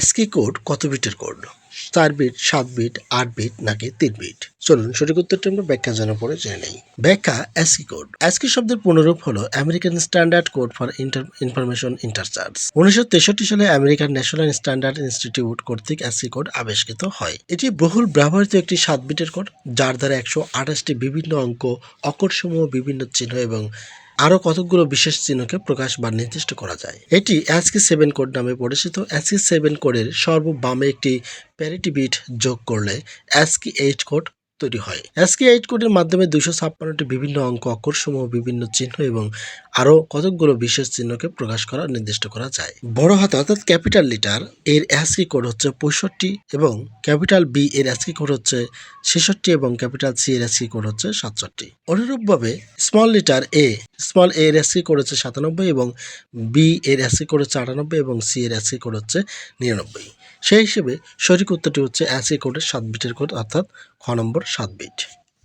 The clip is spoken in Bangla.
অ্যাসকি কোড কত বিটের কোড চার বিট সাত বিট আট বিট নাকি তিন বিট চলুন সঠিক উত্তরটি আমরা ব্যাখ্যা জানার পরে জেনে নেই। ব্যাখ্যা অ্যাসকি কোড অ্যাসকি শব্দের পুনরূপ হলো American Standard Code for Inter Information Interchange উনিশশো তেষট্টি সালে আমেরিকান ন্যাশনাল স্ট্যান্ডার্ড ইনস্টিটিউট কর্তৃক অ্যাসকি কোড আবিষ্কৃত হয়। এটি বহুল ব্যবহৃত একটি সাত বিটের কোড যার দ্বারা একশো আঠাশটি বিভিন্ন অঙ্ক, অক্ষরসমূহ, বিভিন্ন চিহ্ন এবং আরও কতকগুলো বিশেষ চিহ্নকে প্রকাশ বা নির্দিষ্ট করা যায়। এটি অ্যাসকি সেভেন কোড নামে পরিচিত। অ্যাসকি সেভেন কোডের সর্ববামে একটি প্যারিটি বিট যোগ করলে অ্যাসকি এইট কোড তৈরি হয়। অ্যাসকি এইট কোডের মাধ্যমে দুশো ছাপ্পান্নটি বিভিন্ন অঙ্ক, অক্ষরসমূহ, বিভিন্ন চিহ্ন এবং আরও কতকগুলো বিশেষ চিহ্নকে প্রকাশ করা নির্দিষ্ট করা যায়। বড় হাতে অর্থাৎ ক্যাপিটাল লিটার, এর অ্যাসকি কোড হচ্ছে পঁয়ষট্টি এবং ক্যাপিটাল বি এর অ্যাসকি কোড হচ্ছে ছেষট্টি এবং ক্যাপিটাল সি এর অ্যাসকি কোড হচ্ছে সাতষট্টি। অনুরূপভাবে small letter A small A এর এস সি করেছে সাতানব্বই এবং বি এর এস করেছে আটানব্বই এবং সি এর অ্যাসকি কোড হচ্ছে নিরানব্বই। সেই হিসেবে সঠিক উত্তরটি হচ্ছে অ্যাসকি কোডের সাত বিটের কোড, অর্থাৎ খ নম্বর সাত বিট।